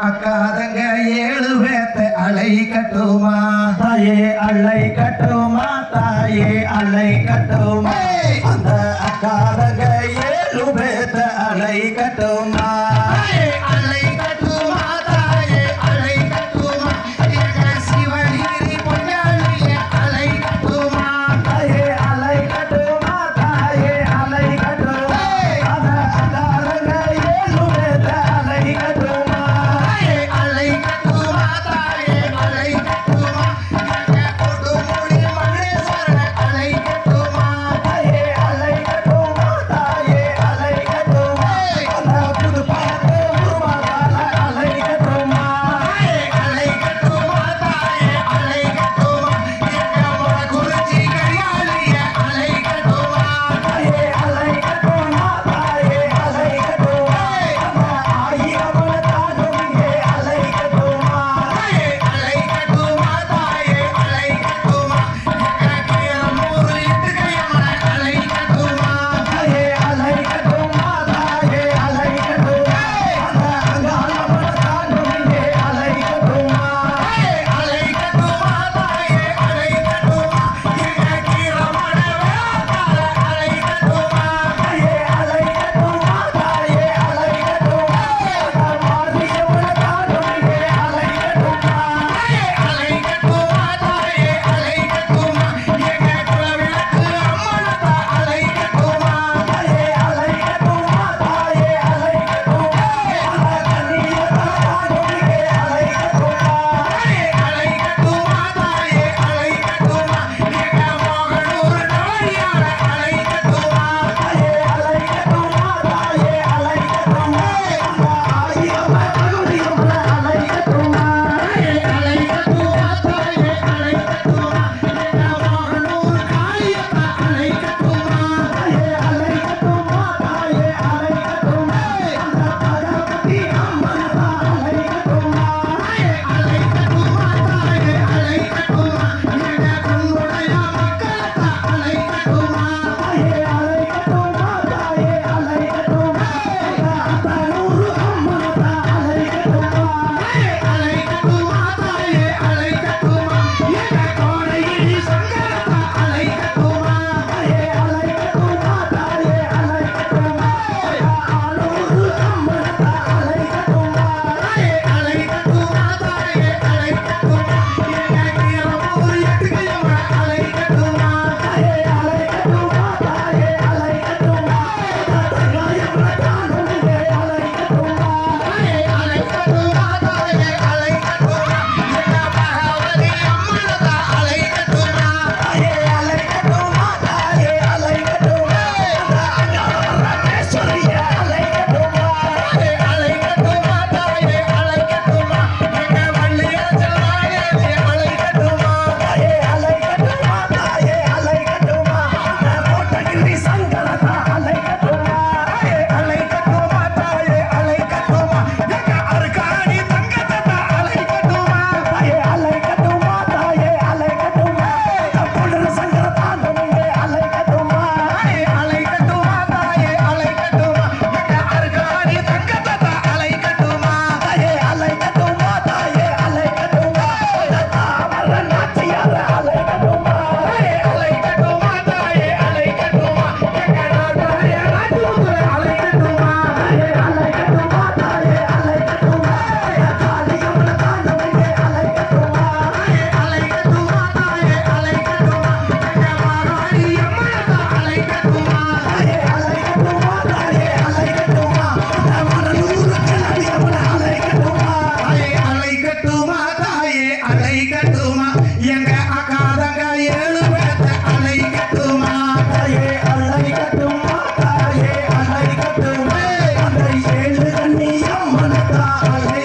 அக்காதங்க ஏழு பேத்த அலை கட்டுமா? தாயே அலை கட்டுமா? தாயே அலை கட்டுமா? அந்த அக்கா Amen.